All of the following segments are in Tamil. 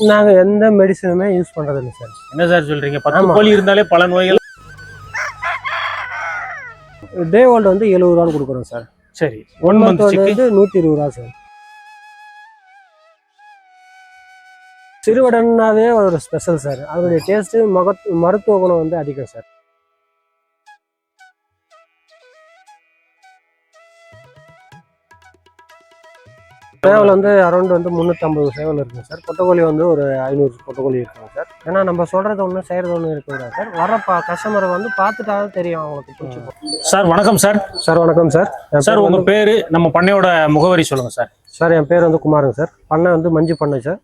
நாங்க எந்த மெடிசனுமே யூஸ் பண்றது இல்லை சார் என்ன சார் சொல்றீங்க? பத்து. கோழி இருந்தாலே பல நோய்கள். டே ஓல்டு வந்து எழுபது ரூபான்னு கொடுக்குறோம் சார். சரி ஒன் மந்த் வந்து நூத்தி இருபது ரூபா சார் சிறுவடன்னாவே ஒரு ஸ்பெஷல் சார் அதனுடைய டேஸ்ட் மருத்துவ குணம் வந்து அதிகம் சார் சேவல் வந்து அரௌண்ட் வந்து முந்நூற்றம்பது சேவல் இருக்குங்க சார். பொட்டக்கோழி வந்து ஒரு ஐநூறு பொட்டக்கோழி இருக்குங்க சார். ஏன்னா நம்ம சொல்றது ஒன்று செய்யறது ஒன்று இருக்குங்க சார். வர பா கஸ்டமரை வந்து பார்த்துட்டாலும் தெரியும் அவங்களுக்கு பிடிச்சி சார் வணக்கம் சார். சார் வணக்கம் சார். சார் பேர் உங்க பேரு நம்ம பண்ணையோட முகவரி சொல்லுங்க சார். சார் என் பேர் வந்து குமாருங்க சார். பண்ணை வந்து மஞ்சு பண்ணை சார்.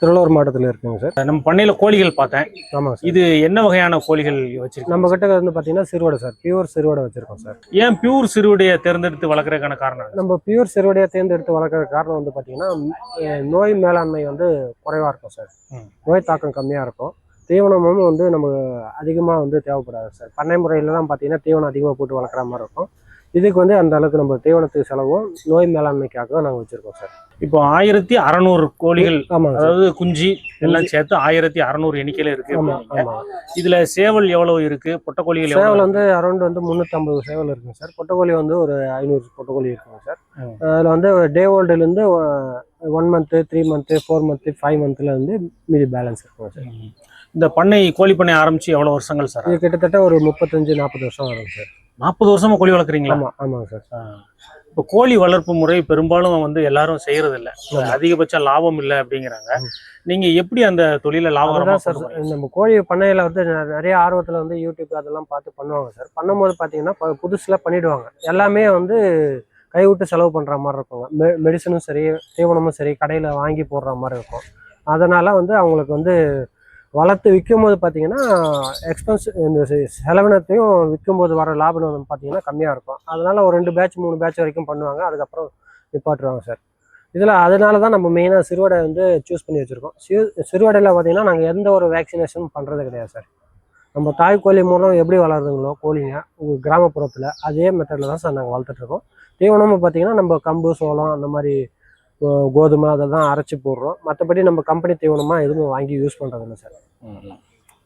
திருவள்ளூர் மாவட்டத்தில் இருக்குங்க சார். நம்ம பண்ணையில கோழிகள் பார்த்தேன். ஆமாங்க சார். இது என்ன வகையான கோழிகள் வச்சிருக்கீங்க? நம்ம கிட்ட வந்து பார்த்தீங்கன்னா சிறுவடை சார். பியூர் சிறுவடை வச்சிருக்கோம் சார். ஏன் பியூர் சிறுவடைய தேர்ந்தெடுத்து வளர்க்கறதுக்கான காரணம்? நம்ம பியூர் சிறுவடையை தேர்ந்தெடுத்து வளர்க்குற காரணம் வந்து பார்த்தீங்கன்னா நோய் மேலாண்மை வந்து குறைவாக இருக்கும் சார். நோய் தாக்கம் கம்மியாக இருக்கும். தீவனமும் வந்து நமக்கு அதிகமாக வந்து தேவைப்படாது சார். பண்ணை முறையில் தான் பார்த்தீங்கன்னா தீவனம் அதிகமாக போட்டு வளர்க்குற மாதிரி இருக்கும். இதுக்கு வந்து அந்த அளவுக்கு நம்ம தீவனத்துக்கு செலவும் நோய் மேலாண்மைக்காக நாங்கள் வச்சிருக்கோம் சார். இப்போ ஆயிரத்தி அறநூறு கோழிகள் அதாவது குஞ்சு எல்லாம் சேர்த்து ஆயிரத்தி அறநூறு எண்ணிக்கையில இருக்கு. இதுல சேவல் எவ்வளவு இருக்கு? பொட்டக்கோழிகள் சேவல் வந்து அரௌண்ட் வந்து முந்நூற்றம்பது சேவல் இருக்குங்க சார். பொட்டக்கோழி வந்து ஒரு ஐநூறு பொட்டக்கோழி இருக்குங்க சார். அதில் வந்து day ஓல்டுலேருந்து one month three month four month five மந்த்தில் வந்து மீதி பேலன்ஸ் இருக்குங்க சார். இந்த பண்ணை கோழி பண்ணை ஆரம்பிச்சு எவ்வளவு வருஷங்கள் சார்? இது கிட்டத்தட்ட ஒரு முப்பத்தஞ்சு நாற்பது வருஷம் வரும் சார். நாற்பது வருஷமா கோழி வளர்க்குறீங்களா? ஆமாம் ஆமாங்க சார். இப்போ கோழி வளர்ப்பு முறை பெரும்பாலும் வந்து எல்லாரும் செய்யறது இல்ல அதிகபட்ச லாபம் இல்லை அப்படிங்கிறாங்க. நீங்க எப்படி அந்த தொழில லாபகரமா அதுதான் சார்? நம்ம கோழி பண்ணையில் வந்து நிறைய ஆர்வத்தில் வந்து யூடியூப் அதெல்லாம் பார்த்து பண்ணுவாங்க சார். பண்ணும்போது பார்த்தீங்கன்னா ப- புதுசுல பண்ணிடுவாங்க. எல்லாமே வந்து கைவிட்டு செலவு பண்ணுற மாதிரி இருக்குங்க மெ மெடிசனும் சரி தீவனமும் சரி கடையில் வாங்கி போடுற மாதிரி இருக்கும். அதனால் வந்து அவங்களுக்கு வந்து வளர்த்து விற்கும் போது பார்த்தீங்கன்னா எக்ஸ்பென்ஸ் இந்த செலவினத்தையும் விற்கும் போது வர லாபம் வந்து பார்த்தீங்கன்னா கம்மியாக இருக்கும். அதனால் ஒரு ரெண்டு பேட்ச் மூணு பேட்ச் வரைக்கும் பண்ணுவாங்க. அதுக்கப்புறம் நிப்பாட்டுருவாங்க சார் இதில் அதனால தான் நம்ம மெயினாக சிறுவடை வந்து சூஸ் பண்ணி வச்சுருக்கோம். சிறு சிறுவடையில் பார்த்தீங்கன்னா நாங்கள் எந்த ஒரு வேக்சினேஷனும் பண்ணுறது கிடையாது சார் நம்ம தாய் கோழி மூலம் எப்படி வளருதுங்களோ கோழிங்க உங்கள் கிராமப்புறத்தில் அதே மெத்தடில் தான் சார் நாங்கள் வளர்த்துட்ருக்கோம் தீவனமும் பார்த்தீங்கன்னா நம்ம கம்பு சோளம் அந்த மாதிரி கோதுமை அதெல்லாம் அரைச்சி போடுறோம். மற்றபடி நம்ம கம்பெனி தீவனமாக எதுவும் வாங்கி யூஸ் பண்ணுறதில்ல சார்.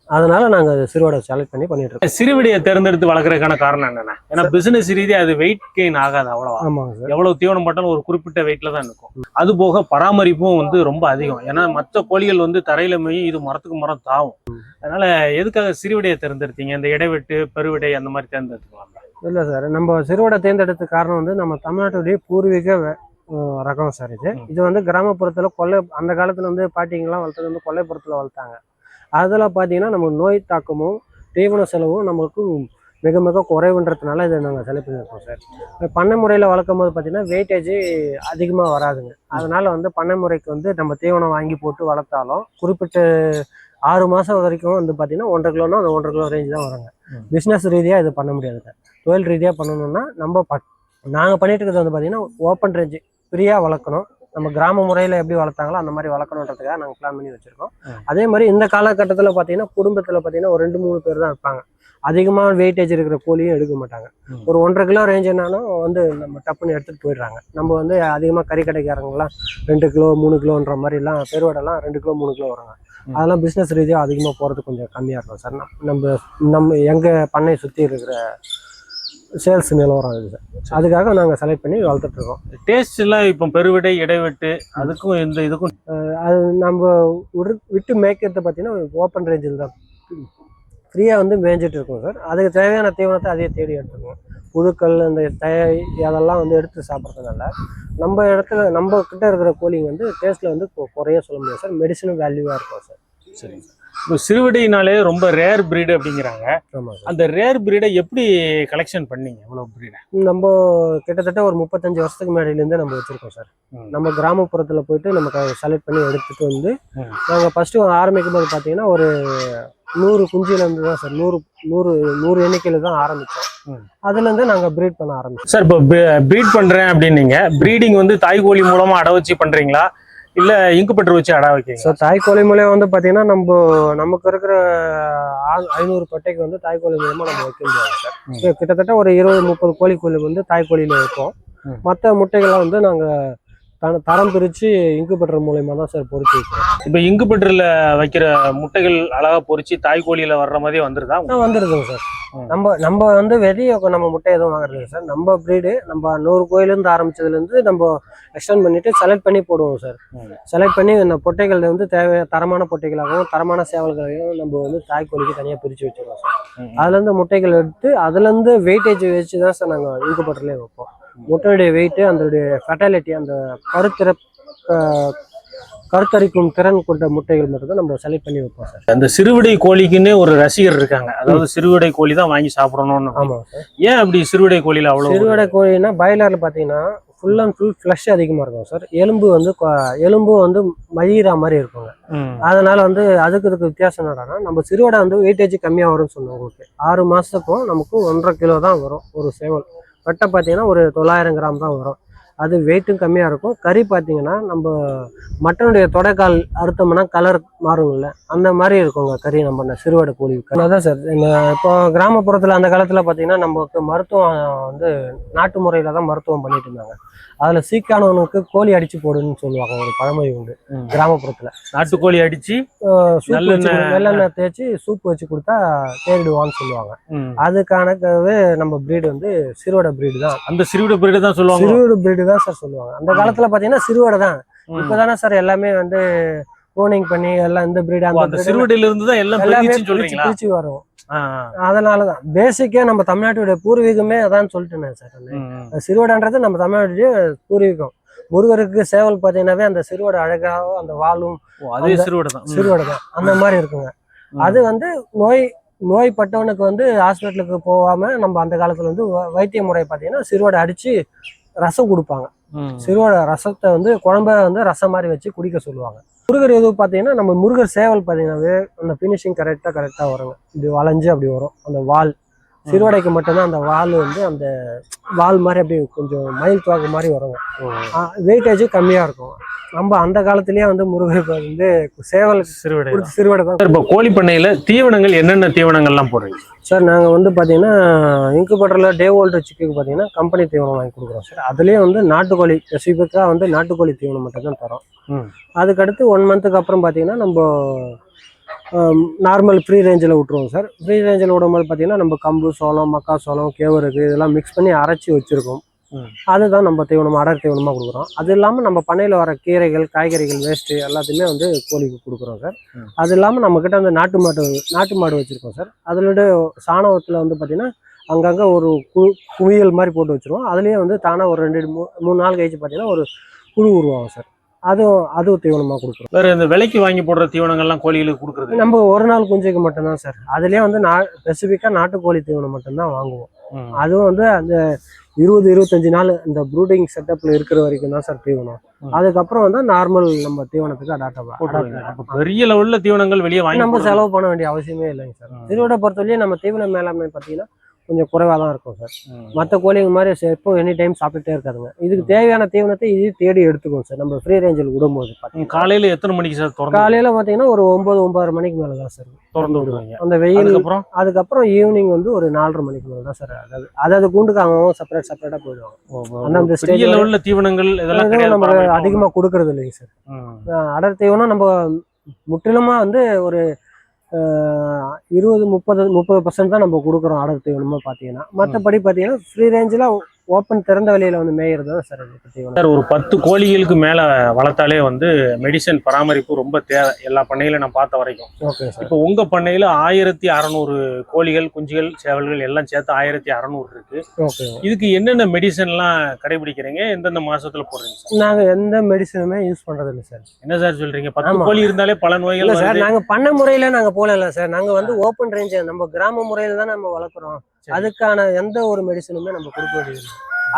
அதனால நாங்கள் சிறுவடை செலக்ட் பண்ணி பண்ணிட்டு இருக்கோம். சிறுவிடையை தேர்ந்தெடுத்து வளர்க்கறதுக்கான காரணம் என்னன்னா ஏன்னா பிசினஸ் ரீதியா அது வெயிட் கெயின் ஆகாது அவ்வளவா. ஆமாங்க சார். எவ்வளவு தீவனம் போட்டாலும் ஒரு குறிப்பிட்ட வெயிட்ல தான் இருக்கும். அது போக பராமரிப்பும் வந்து ரொம்ப அதிகம். ஏன்னா மற்ற கோழிகள் வந்து தரையில மேயும் இது மரத்துக்கு மரம் தாவும். அதனால எதுக்காக சிறுவிடையை தேர்ந்தெடுத்தீங்க? இந்த இடைவெட்டு பெருவிடை அந்த மாதிரி தேர்ந்தெடுத்துக்கலாம் இல்லை சார். நம்ம சிறுவடை தேர்ந்தெடுத்த காரணம் வந்து நம்ம தமிழ்நாட்டுடைய பூர்வீக ரகம் சார் இது. இது வந்து கிராமப்புறத்தில் கொல்லை அந்த காலத்தில் வந்து பாட்டிங்கெல்லாம் வளர்த்தது வந்து கொல்லைப்புறத்தில் வளர்த்தாங்க. அதில் பார்த்தீங்கன்னா நம்ம நோய் தாக்கமும் தீவன செலவும் நமக்கு மிக மிக குறைவுன்றதுனால இதை நாங்கள் செலக்ட் பண்ணியிருக்கோம் சார் பண்ணை முறையில் வளர்க்கும் போது பார்த்தீங்கன்னா வெயிட்டேஜ் அதிகமாக வராதுங்க. அதனால வந்து பண்ணை முறைக்கு வந்து நம்ம தீவனம் வாங்கி போட்டு வளர்த்தாலும் குறிப்பிட்ட ஆறு மாதம் வரைக்கும் வந்து பார்த்தீங்கன்னா ஒன்றரை கிலோனா அந்த ஒன்றரை கிலோ ரேஞ்ச் தான் வருங்க. பிஸ்னஸ் ரீதியாக இது பண்ண முடியாதுங்க. தொழில் ரீதியாக பண்ணணும்னா நம்ம ப நாங்கள் பண்ணிட்டு இருக்கிறது வந்து பார்த்தீங்கன்னா ஓப்பன் ரேஞ்சு ஃப்ரீயாக வளர்க்கணும் நம்ம கிராம முறையில் எப்படி வளர்த்தாங்களோ அந்த மாதிரி வளர்க்கணுன்றதுக்காக நாங்கள் பிளான் பண்ணி வச்சுருக்கோம். அதே மாதிரி இந்த காலகட்டத்தில் பார்த்தீங்கன்னா குடும்பத்தில் பார்த்தீங்கன்னா ஒரு ரெண்டு மூணு பேர் தான் இருப்பாங்க அதிகமாக வெயிட்டேஜ் இருக்கிற கோழியும் எடுக்க மாட்டாங்க. ஒரு ஒன்றரை கிலோ ரேஞ்சுனாலும் வந்து நம்ம டப்புன்னு எடுத்துகிட்டு போயிடுறாங்க நம்ம வந்து அதிகமாக கறி கடைக்காரங்களாம் ரெண்டு கிலோ மூணு கிலோன்ற மாதிரிலாம் பெருவடைலாம் ரெண்டு கிலோ மூணு கிலோ வராங்க. அதெல்லாம் பிஸ்னஸ் ரீதியாக அதிகமாக போகிறது கொஞ்சம் கம்மியாக இருக்கும் சார் நம்ம- நம்ம நம்ம எங்கள் பண்ணை சுற்றி இருக்கிற சேல்ஸ் நிலவரம் இது. சார் அதுக்காக நாங்கள் செலக்ட் பண்ணி வளர்த்துட்டு இருக்கோம். டேஸ்ட் எல்லாம் இப்போ பெருவிடை இடைவெட்டு அதுக்கும் இந்த இதுக்கும் அது நம்ம விடு- விட்டு மேய்க்கிறது பார்த்தீங்கன்னா ஓப்பன் ரேஞ்சில் தான் ஃப்ரீயாக வந்து மேய்ஞ்சிட்டு இருக்கோம் சார் அதுக்கு தேவையான தீவனத்தை அதே தேடி எடுத்துக்குவோம். புதுக்கள் இந்த தய அதெல்லாம் வந்து எடுத்து சாப்பிட்றதுனால நம்ம இடத்துல நம்ம கிட்ட இருக்கிற கோழிங்க வந்து டேஸ்ட்டில் வந்து குறைய சொல்ல முடியாது சார் மெடிசனும் வேல்யூவாக இருக்கும் சார் சரிங்க இப்போ சிறுவிடைனாலே ரொம்ப ரேர் பிரீடு அப்படிங்கிறாங்க. அந்த ரேர் பிரீடை எப்படி கலெக்ஷன் பண்ணீங்க இவ்வளவு பிரீடை நம்ம கிட்டத்தட்ட ஒரு முப்பத்தஞ்சு வருஷத்துக்கு முன்னாடியிலேருந்து நம்ம வச்சுருக்கோம் சார். நம்ம கிராமப்புறத்தில் போயிட்டு நம்ம செலக்ட் பண்ணி எடுத்துகிட்டு வந்து. நாங்கள் ஃபஸ்ட்டு ஆரம்பிக்கும் போது பார்த்தீங்கன்னா ஒரு நூறு குஞ்சிலேருந்து தான் சார் நூறு நூறு நூறு எண்ணிக்கையில் தான் ஆரம்பித்தோம். அதுலேருந்து நாங்கள் ப்ரீட் பண்ண ஆரம்பிச்சோம். சார் இப்போ ப்ரீட் பண்றேன் அப்படின்னீங்க. ப்ரீடிங் வந்து தாய் கோழி மூலமா அடை வச்சு பண்றீங்களா? இல்ல இன்குபேட்டர் வச்சு அடை வைக்கீங்க ஸோ தாய்க்கோழி மூலியம் வந்து பார்த்தீங்கன்னா நம்ம நமக்கு இருக்கிற ஐநூறு பட்டைக்கு வந்து தாய்க்கோழி மூலமாக நம்ம வைக்க முடியாது சார். கிட்டத்தட்ட ஒரு இருபது முப்பது கோழி கோழி வந்து தாய்க்கோழியில் வைப்போம். மற்ற முட்டைகளை வந்து நாங்கள் தரம் பிரிச்சு இன்குபேட்டர் மூலியமா தான் சார் பொறிச்சு வைக்கிறோம். இப்ப இங்குபெட்டர்ல வைக்கிற முட்டைகள் அழகா பொரிச்சு தாய் கோழியில வர்ற மாதிரியே வந்துருதா? ஆ, வந்துருதுங்க சார். நம்ம நம்ம வந்து வெளியே நம்ம முட்டை எதுவும் வாங்குறது சார். நம்ம ப்ரீடு நம்ம நூறு கோயிலேருந்து ஆரம்பிச்சதுலேருந்து நம்ம எக்ஸ்டெண்ட் பண்ணிட்டு செலக்ட் பண்ணி போடுவோம் சார். செலக்ட் பண்ணி இந்த பொட்டைகள் வந்து தேவை தரமான பொட்டைகளாகவும் தரமான சேவல்களையும் நம்ம வந்து தாய் கோழிக்கு தனியாக பிரித்து வச்சிருவோம் சார். அதுலேருந்து முட்டைகள் எடுத்து அதுலேருந்து வெயிட்டேஜ் வச்சு தான் சார் நாங்கள் இன்குபேட்டர்லேயே வைப்போம். முட்டையுடைய வெயிட்டு அதனுடைய ஃபெட்டாலிட்டி அந்த கருத்திற கருத்தரிக்கும் திறன் கொண்ட முட்டைகள் மட்டும் தான் நம்ம செலக்ட் பண்ணி வைப்போம் சார் அந்த சிறுவிடை கோழிக்குன்னு ஒரு ரசிகர் இருக்காங்க. அதாவது சிறுவிடை கோழி தான் வாங்கி சாப்பிடணும்னு. ஆமாம் சார் ஏன் அப்படி சிறுவிடை கோழியில அவ்வளவு சிறுவடை கோழினா பாய்லரில் பார்த்தீங்கன்னா ஃபுல் அண்ட் ஃபுல் ஃப்ளஷ் அதிகமாக இருக்கும் சார் எலும்பு வந்து எலும்பும் வந்து மயிரா மாதிரி இருக்குங்க. அதனால வந்து அதுக்கு இதுக்கு வித்தியாசம் என்னடான்னா நம்ம சிறுவடை வந்து வெயிட்டேஜ் கம்மியாக வரும்னு சொன்னோம் உங்களுக்கு ஆறு மாதத்துக்கும் நமக்கு ஒன்றரை கிலோ தான் வரும் ஒரு சேவல். வெட்டை பார்த்தீங்கன்னா ஒரு தொள்ளாயிரம் கிராம் தான் வரும். அது வெயிட்டும் கம்மியாக இருக்கும் கறி பார்த்தீங்கன்னா நம்ம மட்டனுடைய தொடைக்கால் அறுத்தோம்னா கலர் மாறுங்கள்ல அந்த மாதிரி இருக்குங்க கறி நம்ம சிறுவடை கோழி அதான் சார் இப்போ கிராமப்புறத்தில் அந்த காலத்தில் பார்த்தீங்கன்னா நமக்கு மருத்துவம் வந்து நாட்டு முறையில் தான் மருத்துவம் பண்ணிட்டு இருந்தாங்க அதில் சீக்கானவனுக்கு கோழி அடிச்சு போடுன்னு சொல்லுவாங்க ஒரு பழமொழி உண்டு. கிராமப்புறத்தில் நாட்டுக்கோழி அடிச்சு நல்லெண்ணெய். வச்சு கொடு- நல்லெண்ணெய் தேய்ச்சி சூப் வச்சு கொடுத்தா தேடிடுவான்னு சொல்லுவாங்க. அதுக்கானவே நம்ம பிரீடு வந்து சிறுவடை பிரீடு தான் அந்த சிறுவிடை பிரீடு தான் சொல்லுவாங்க சிறுவடை பிரீடு தான் சார் சொல்லுவாங்க. அந்த காலத்துல பாத்தீங்கன்னா சிறுவடை தான். இப்பதானே சார் எல்லாமே வந்து க்ளோனிங் பண்ணி எல்லாம் இந்த பிரீடு அந்த சிறுவிடையில இருந்து தான் எல்லாம் பிரிச்சு வரும். அதனாலதான். பேசிக்கே நம்ம தமிழ்நாட்டுடைய பூர்வீகமே அதான் சொல்லிட்டேன் சார் சிறுவடைன்றது நம்ம தமிழ்நாட்டுடைய பூர்வீகம். முருகருக்கு சேவல் பார்த்தீங்கன்னா அந்த சிறுவடை அழகாகவும் அந்த வாலும் அதே சிறுவிடை தான். சிறுவடை தான். அந்த மாதிரி இருக்குங்க. அது வந்து நோய் நோய்பட்டவனுக்கு வந்து ஹாஸ்பிட்டலுக்கு போகாம நம்ம அந்த காலத்துல வந்து வைத்திய முறை பார்த்தீங்கன்னா சிறுவடை அடிச்சு ரசம் கொடுப்பாங்க. சிறுவடை ரசத்தை வந்து குழம்ப வந்து ரசம் மாதிரி வச்சு குடிக்க சொல்லுவாங்க. முருகர் எது பார்த்தீங்கன்னா நம்ம முருகர் சேவல் பார்த்தீங்கன்னாவே அந்த ஃபினிஷிங் கரெக்டாக கரெக்டாக வருங்க. இப்படி வளைஞ்சு அப்படி வரும். அந்த வால். சிறுவடைக்கு மட்டும்தான் அந்த வால் வந்து அந்த வால் மாதிரி அப்படியே கொஞ்சம் மயில் துவாக்கு மாதிரி வருங்க ஓ, வெயிட்டேஜ் கம்மியாக இருக்கும். நம்ம அந்த காலத்திலேயே வந்து முருகருக்கு வந்து சேவல் சிறுவிடை சிறுவடை தான் இப்போ கோழி பண்ணையில தீவனங்கள் என்னென்ன தீவனங்கள்லாம் போடுறீங்க? சார் நாங்கள் வந்து பார்த்தீங்கன்னா இன்குபேட்டரில் டே ஓல்டு சிக்குக்கு பார்த்தீங்கன்னா கம்பெனி தீவனம் வாங்கி கொடுக்குறோம் சார். அதுலேயே வந்து நாட்டுக்கோழி ஸ்பெசிஃபிக்காக வந்து நாட்டுக்கோழி தீவனம் மட்டும் தான் தரோம். அதுக்கடுத்து ஒன் மந்த்துக்கு அப்புறம் பார்த்தீங்கன்னா நம்ம நார்மல் ஃப்ரீ ரேஞ்சில் விட்ருவோம் சார் ஃப்ரீ ரேஞ்சில் விடும்போது பார்த்தீங்கன்னா நம்ம கம்பு சோளம் மக்கா சோளம் கேவருக்கு இதெல்லாம் மிக்ஸ் பண்ணி அரைச்சி வச்சுருக்கோம். அதுதான் நம்ம தீவனம் அடர் தீவனமாக கொடுக்குறோம். அது இல்லாமல் நம்ம பண்ணையில் வர கீரைகள் காய்கறிகள் வேஸ்ட்டு எல்லாத்தையுமே வந்து கோழிக்கு கொடுக்குறோம் சார். அது இல்லாமல் நம்மக்கிட்ட வந்து நாட்டு மாடு நாட்டு மாடு வச்சுருக்கோம் சார் அதோட சாணத்தில் வந்து பார்த்தீங்கன்னா அங்கங்கே ஒரு கு குவியல் மாதிரி போட்டு வச்சுருவோம். அதுலேயே வந்து தானாக ஒரு ரெண்டு மூ மூணு நாள் கழிச்சு பார்த்தீங்கன்னா ஒரு குழு உருவாகும் சார் அதுவும் அதுவும் தீவனமாக கொடுக்குறோம் வேற இந்த விலைக்கு வாங்கி போடுற தீவனங்கள்லாம் கோழிகளுக்கு கொடுக்குறது நம்ம ஒரு நாள் குஞ்சுக்கு மட்டும்தான் சார் அதுலேயே வந்து நா ஸ்பெசிஃபிக்காக நாட்டுக்கோழி தீவனம் மட்டும்தான் வாங்குவோம். அதுவும் வந்து அந்த இருபது இருபத்தஞ்சு நாள் இந்த ப்ரூடிங் செட்டப்ல இருக்கிற வரைக்கும் தான் சார் தீவனம். அதுக்கப்புறம் வந்து நார்மல் நம்ம தீவனத்துக்கு அடாப்ட் பெரிய லெவல்ல தீவனங்கள் வெளியே வாங்கி நம்ம. செலவு பண்ண வேண்டிய அவசியமே இல்லைங்க சார். திருவிட பொறுத்தவரையும் நம்ம தீவன மேலாண்மை பார்த்தீங்கன்னா கொஞ்சம் குறைவாக தான் இருக்கும் சார். மற்ற கோழிங்க மாதிரி எப்போ எனி டைம் சாப்பிட்டுட்டே இருக்காதுங்க. இதுக்கு தேவையான தீவனத்தை இது தேடி எடுத்துக்கும் சார். நம்ம ஃப்ரீ ரேஞ்சில் விடும்போது பார்த்தீங்கன்னா காலையில எத்தனை மணிக்கு சார் காலையில பார்த்தீங்கன்னா ஒரு ஒன்பது ஒன்பதரை மணிக்கு மேலே தான் சார் திறந்து விடுவீங்க. அந்த வெயில் அதுக்கப்புறம்? அதுக்கப்புறம் ஈவினிங் வந்து ஒரு நாலரை மணிக்கு மேலே தான் சார் அதாவது அதாவது கூண்டுக்கு அவங்க செப்பரேட் செப்பரேட்டாக போயிடுவாங்க. பெரிய ஸ்டேஜ் லெவல்ல தீவனங்கள் இதெல்லாம் நம்ம. அதிகமாக கொடுக்கறது இல்லைங்க சார். அடர் தீவனம் நம்ம முற்றிலுமா வந்து ஒரு இருபது முப்பது முப்பது பர்சன்ட் தான் நம்ம கொடுக்குறோம் ஆடர் தீவனமா பார்த்தீங்கன்னா. மற்றபடி பார்த்தீங்கன்னா ஃப்ரீ ரேஞ்சில் ஓப்பன் திறந்த வெளியில வந்து மேயிறது தான் சார் தீவனம் சார் ஒரு பத்து கோழிகளுக்கு மேல வளர்த்தாலே வந்து மெடிசன் பராமரிப்பு ரொம்ப தேவை. எல்லா பண்ணையில நான் பார்த்த வரைக்கும். Okay sir. இப்போ உங்க பண்ணையில ஆயிரத்தி அறநூறு கோழிகள் குஞ்சுகள் சேவல்கள் எல்லாம் சேர்த்து ஆயிரத்தி அறநூறு இருக்கு. ஓகே. இதுக்கு என்னென்ன மெடிசன்லாம் கடைபிடிக்கிறீங்க? எந்தெந்த மாசத்துல போடுறீங்க நாங்கள் எந்த மெடிசனுமே யூஸ் பண்ணுறது இல்லை சார். என்ன சார் சொல்றீங்க? பத்து. கோழி இருந்தாலே பல நோய்கள் சார் நாங்கள் பண்ண முறையில் நாங்கள் போகல சார். நாங்கள் வந்து ஓப்பன் ரேஞ்ச் நம்ம கிராம முறையில் தான் நம்ம வளர்க்குறோம். அதுக்கான எந்த ஒரு மெடிசனுமே நம்ம கொடுக்க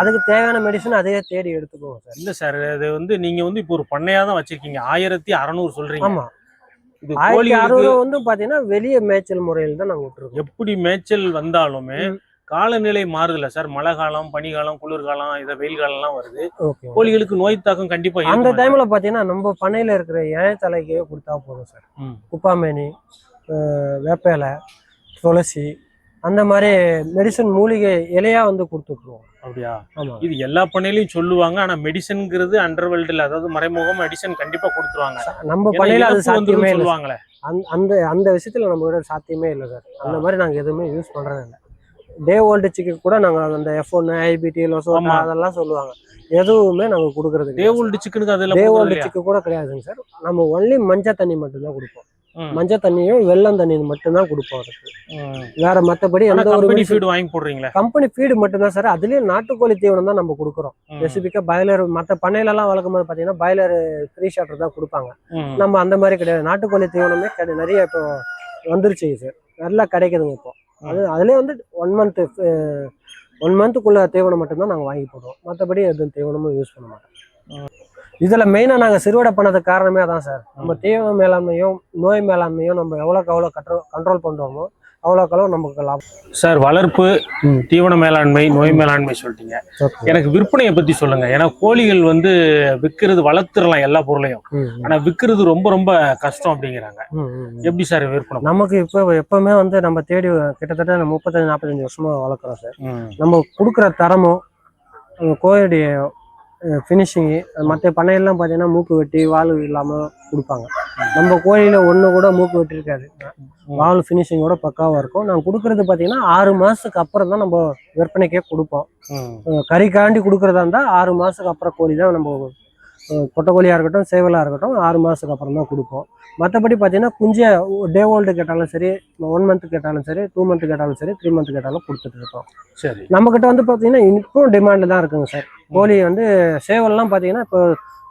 அதுக்கு தேவையான மெடிசன் அதையே தேடி எடுத்துக்குவோம் சார். இல்ல சார் அது வந்து நீங்க வந்து இப்போ ஒரு பண்ணையா தான் வச்சிருக்கீங்க. ஆயிரத்தி அறநூறு சொல்றீங்க. ஆமா. ஆயிரத்தி அறுபது வந்து பாத்தீங்கன்னா வெளிய மேய்ச்சல் முறையில் தான் நாங்க விட்டுருக்கோம். எப்படி மேய்ச்சல் வந்தாலுமே. காலநிலை மாறுதுல சார். மழை காலம் பனிகாலம் குளிர்காலம் இதை வெயில் காலம்லாம் வருது. கோழிகளுக்கு நோய் தாக்கம் கண்டிப்பா அந்த? டைம்ல பாத்தீங்கன்னா நம்ம பண்ணையில இருக்கிற இழைத்தலைக்கே கொடுத்தா போதும் சார். குப்பாமேனி அஹ் வேப்ப இலை துளசி அந்த மாதிரி மெடிசன் மூலிகை இலையா வந்து கொடுத்துட்ருவோம். அப்படியா? ஆமாம் இது எல்லா பண்ணையிலையும் சொல்லுவாங்க ஆனா மெடிசன்ங்கிறது அண்டர்வேல்டுல அதாவது மறைமுகம் மெடிசன் கண்டிப்பா கொடுத்துருவாங்க. நம்ம பண்ணையில அது சாத்தியமே சொல்லுவாங்களே. அந்த அந்த விஷயத்துல நம்ம விட சாத்தியமே இல்லை சார். அந்த மாதிரி நாங்கள் எதுவுமே யூஸ் பண்றது இல்லை. டே ஓல்டு சிக்கன் கூட நாங்கள் அந்த எஃப் ஒன்று ஐபிடி ஆமா. அதெல்லாம் சொல்லுவாங்க. எதுவுமே நாங்கள் கொடுக்கறது டே ஓல்டு சிக்கனுக்கு அதெல்லாம் டே ஓல்டு? சிக்கன் கூட கிடையாதுங்க சார். நம்ம ஒன்லி மஞ்சள் தண்ணி மட்டும்தான் கொடுப்போம். மஞ்சள் தண்ணியும் வெள்ளம் தண்ணி மட்டும்தான் கொடுப்போம் அதுக்கு. வேற மற்றபடி ஆனா எந்த ஒரு கம்பெனி ஃபீடு வாங்கி போடுறீங்களே? கம்பெனி ஃபீடு மட்டும்தான் சார். அதுலயும் நாட்டுக்கோழி தீவனம் தான் நம்ம கொடுக்குறோம். ம், ஸ்பெசிஃபிக்காக பாய்லர் மற்ற பண்ணையிலலாம் வளர்க்கும் போது பார்த்தீங்கன்னா பாய்லர் ஃப்ரீ ஷாட்டர் தான் கொடுப்பாங்க. நம்ம அந்த மாதிரி கிடையாது. நாட்டுக்கோழி தீவனமே கிடை- நிறைய இப்போ வந்துருச்சு சார் நல்லா கிடைக்குதுங்க இப்போ. அது அதுலேயே வந்து ஒன் மந்த் ஒன் மந்த்துக்குள்ள தீவனம் மட்டும்தான் நாங்கள் வாங்கி போடுவோம் மற்றபடி எதுவும் தீவனமும் யூஸ் பண்ண மாட்டோம். இதில் மெயினாக நாங்கள் சிறுவடை பண்ணதுக்கு காரணமே அதான் சார். நம்ம தீவன மேலாண்மையும் நோய் மேலாண்மையும் நம்ம எவ்வளோக்கு எவ்வளோ கண்ட்ரோல் கண்ட்ரோல் பண்ணுறோமோ அவ்வளோக்கு எவ்வளோ நமக்கு லாபம். சார் வளர்ப்பு. தீவன மேலாண்மை நோய் மேலாண்மை சொல்லிட்டீங்க. எனக்கு விற்பனையை பத்தி சொல்லுங்க. ஏன்னா கோழிகள் வந்து விற்கிறது வளர்த்துடலாம் எல்லா பொருளையும். ம், ம், ஆனா விற்கிறது ரொம்ப ரொம்ப கஷ்டம் அப்படிங்கிறாங்க. எப்படி சார் விற்பனை நமக்கு இப்போ எப்பவுமே வந்து நம்ம தேடி கிட்டத்தட்ட முப்பத்தஞ்சு நாற்பத்தஞ்சு வருஷமா வளர்க்குறோம் சார். நம்ம கொடுக்குற தரமும் கோழியுடைய ஃபினிஷிங்கு மற்ற பண்ணையெல்லாம் பார்த்தீங்கன்னா மூக்கு வெட்டி வால் இல்லாமல் கொடுப்பாங்க. நம்ம கோழியில் ஒன்று கூட மூக்கு வெட்டி இருக்காது வால் ஃபினிஷிங்கோட பக்காவாக இருக்கும். நாங்கள் கொடுக்குறது பார்த்தீங்கன்னா ஆறு மாதத்துக்கு அப்புறம் தான் நம்ம விற்பனைக்கே கொடுப்போம். கறிக்காண்டி கொடுக்குறதா இருந்தால் ஆறு மாதத்துக்கு அப்புறம் கோழி தான் நம்ம அஹ் பொட்டை கோழியாக இருக்கட்டும் சேவலாக இருக்கட்டும் ஆறு மாதத்துக்கு அப்புறம் தான் கொடுப்போம். மற்றபடி பார்த்தீங்கன்னா குஞ்சை டே ஓல்டு கேட்டாலும் சரி ஒன் மந்த் கேட்டாலும் சரி டூ மந்த் கேட்டாலும் சரி த்ரீ மந்த் கேட்டாலும் கொடுத்துட்டு இருக்கோம். சரி. நம்மக்கிட்ட வந்து பார்த்தீங்கன்னா இப்போ டிமாண்டில் தான் இருக்குங்க சார். கோழி வந்து சேவல்லாம் பார்த்தீங்கன்னா இப்போ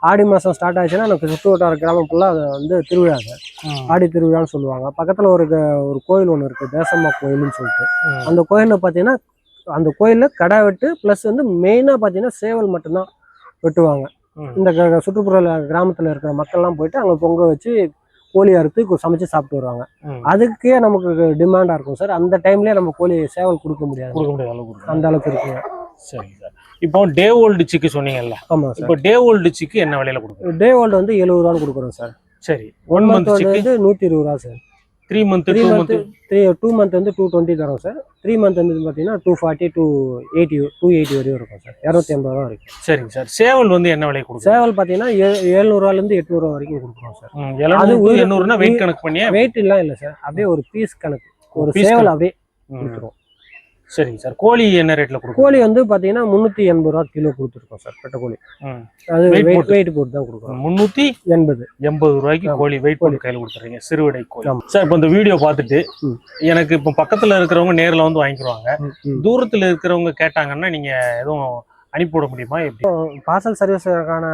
ஆடி மாதம் ஸ்டார்ட் ஆச்சுன்னா நமக்கு சுற்று வட்டார கிராமம் ஃபுல்லாக அது வந்து திருவிழா சார். ஆடி திருவிழான்னு சொல்லுவாங்க. பக்கத்தில் ஒரு ஒரு கோயில் ஒன்று இருக்குது தேசம்மா கோயில்னு சொல்லிட்டு. அந்த கோயிலில் பார்த்தீங்கன்னா அந்த கோயிலில் கடை வெட்டு ப்ளஸ் வந்து மெயினாக பார்த்தீங்கன்னா சேவல் மட்டும்தான் வெட்டுவாங்க. இந்த சுற்றுப்புற கிராமத்தில் இருக்கிற மக்கள்லாம் போயிட்டு அங்கே பொங்க வச்சு கோழி அறுத்து சமைச்சு சாப்பிட்டு வருவாங்க. அதுக்கே நமக்கு டிமாண்டாக இருக்கும் சார். அந்த டைம்லேயே நம்ம கோழி சேவல் கொடுக்க முடியாது. கொடுக்க முடியாத அளவு கொடுங்க அந்த அளவுக்கு இருக்குங்க சரி சார். இப்போ டே ஓல்டு சிக்கு சொன்னீங்கல்ல. ஆமாம் சார். இப்போ டே ஓல்டு சிக்கு என்ன விலையில கொடுக்குறோம் டே ஓல்டு வந்து எழுபது ரூபான்னு கொடுக்குறோம் சார். சரி ஒன் மந்த் வந்து நூற்றி இருபது ரூபா sir. Three month three month three two month வந்து டூ டுவெண்ட்டி தரோம் சார் த்ரீ மந்த் வந்து பார்த்தீங்கன்னா two forty two eighty two eighty வரையும் இருக்கும் சார் இரநூத்தி ஐம்பது ரூபா வரைக்கும். சரிங்க சார் சேவல் வந்து என்ன விலை கொடுக்குறோம் சேவல் பார்த்தீங்கன்னா ஏழ்நூறுவாலேருந்து எட்நூறுவா வரைக்கும் கொடுக்குறோம் சார் அது எண்ணூறுனா வெயிட் கணக்கு பண்ணியே? வெயிட் எல்லாம் இல்லை சார் அப்படியே ஒரு பீஸ் கணக்கு. ஒரு சேவல். அப்படியே கொடுத்துருவோம். சரிங்க சார் கோழி என்ன ரேட்ல கொடுக்குறோம் கோழி வந்து பார்த்தீங்கன்னா முந்நூற்றி எண்பது ரூபா கிலோ கொடுத்துருக்கோம் சார் பெட்ட கோழி. அது வெயிட் போட்டு. வெயிட் போட்டு தான் கொடுக்குறோம் முன்னூத்தி எண்பது எண்பது ரூபாய்க்கு. கோழி வெயிட் கோழி. பண்ணி கையில் கொடுத்துறீங்க சிறுவிடை கோழி. சார் இப்போ இந்த வீடியோ பார்த்துட்டு. எனக்கு இப்போ பக்கத்துல இருக்கிறவங்க நேர்ல வந்து வாங்கிக்குவாங்க தூரத்துல இருக்கிறவங்க கேட்டாங்கன்னா நீங்க எதுவும் அனுப்பி விட முடியுமா எப்படி பார்சல் சர்வீஸுக்கான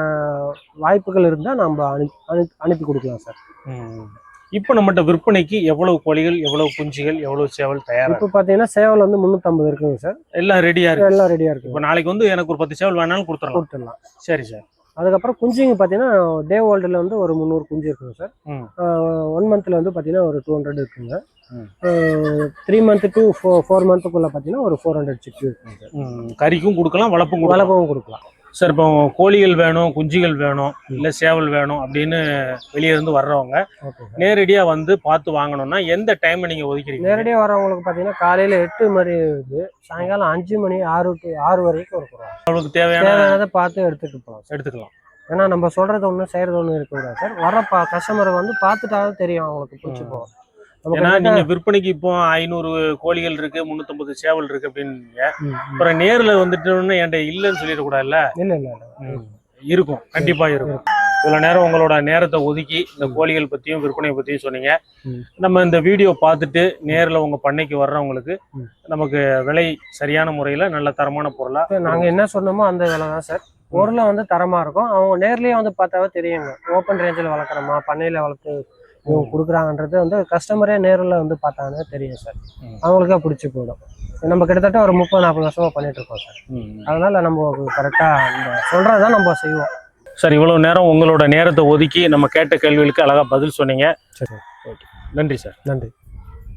வாய்ப்புகள் இருந்தால் நம்ம அனுப்பி அனுப்பி அனுப்பி கொடுக்கலாம் சார் ம். இப்போ நம்மகிட்ட விற்பனைக்கு எவ்வளவு கோழிகள் எவ்வளவு குஞ்சுகள் எவ்வளவு சேவல் தயாரா இப்போ பார்த்தீங்கன்னா சேவல் வந்து முந்நூற்றம்பது இருக்குங்க சார். இருக்கு? எல்லாம் ரெடியா இருக்கு. எல்லாம் ரெடியாக இருக்குங்க இப்போ நாளைக்கு வந்து எனக்கு ஒரு பத்து சேவல் வேணாலும் கொடுத்துடலாம். கொடுத்துடலாம். சரி சார். அதுக்கப்புறம் குஞ்சுங்க பார்த்தீங்கன்னா டே ஓல்டில் வந்து ஒரு முந்நூறு குஞ்சு இருக்குங்க சார். ஒன் மந்த்தில் வந்து பார்த்தீங்கன்னா ஒரு டூ ஹண்ட்ரட் இருக்குங்க. Three month to four four மந்த்துக்குள்ளே பார்த்தீங்கன்னா ஒரு ஃபோர் ஹண்ட்ரட் சிக்ஸ் இருக்குங்க சார் கறிக்கும் கொடுக்கலாம் வளர்ப்பும் கொடுக்கலாம். வளர்ப்பவும் கொடுக்கலாம். சார் இப்போ கோழிகள் வேணும் குஞ்சுகள் வேணும் இல்ல சேவல் வேணும் அப்படின்னு வெளியே இருந்து வர்றவங்க ஓகே சார். நேரடியா வந்து பார்த்து வாங்கணும்னா எந்த டைம் நீங்க ஒதுக்கிறீங்க? நேரடியாக வரவங்களுக்கு பார்த்தீங்கன்னா காலையில் எட்டு மணி இது சாயங்காலம் அஞ்சு மணி ஆறு டு ஆறு வரைக்கும் இருக்கிறோம் அவங்களுக்கு தேவையான தேவையானதை பார்த்து எடுத்துட்டு போகலாம் சார். எடுத்துக்கலாம். ஏன்னா நம்ம சொல்றது ஒன்று செய்யறது ஒன்று இருக்கக்கூடாது சார். வர பா கஸ்டமரை வந்து பார்த்துட்டாலும் தெரியும் அவங்களுக்கு பிடிச்சி. போகும் ஏன்னா நீங்க விற்பனைக்கு இப்போ ஐநூறு கோழிகள் இருக்கு முன்னூத்தம்பது சேவல் இருக்கு அப்படின்னு. அப்புறம் நேர்ல வந்துட்டோம்னு என்கிட்ட இல்லைன்னு சொல்லிடக்கூடாதுல்ல? இல்ல இல்ல இருக்கும். கண்டிப்பா இருக்கும். இவ்வளவு நேரம் உங்களோட நேரத்தை ஒதுக்கி இந்த கோழிகள் பத்தியும் விற்பனை பத்தியும் சொன்னீங்க. நம்ம இந்த வீடியோ பார்த்துட்டு நேர்ல உங்க பண்ணைக்கு வர்றவங்களுக்கு. நமக்கு விலை சரியான முறையில நல்ல தரமான பொருளா நாங்க என்ன சொன்னோமோ அந்த விலை தான் சார். பொருளை வந்து தரமா இருக்கும். அவங்க நேர்லயே வந்து பார்த்தாவே தெரியுங்க. ஓப்பன் ரேஞ்சில் வளர்க்குறோமா? பண்ணையில வளர்த்து இவங்க கொடுக்குறாங்கன்றது வந்து கஸ்டமரே நேரில் வந்து பார்த்தாங்கன்னா தெரியும் சார். அவங்களுக்கே பிடிச்சி போயிடும். நம்ம கிட்டத்தட்ட ஒரு முப்பது நாற்பது வருஷமா பண்ணிட்டு இருக்கோம் சார் அதனால நம்ம கரெக்டா இந்த சொல்றதான் நம்ம செய்வோம். சார் இவ்வளவு நேரம் உங்களோட நேரத்தை ஒதுக்கி நம்ம கேட்ட கேள்விகளுக்கு அழகா பதில் சொன்னீங்க. சரி நன்றி சார் நன்றி.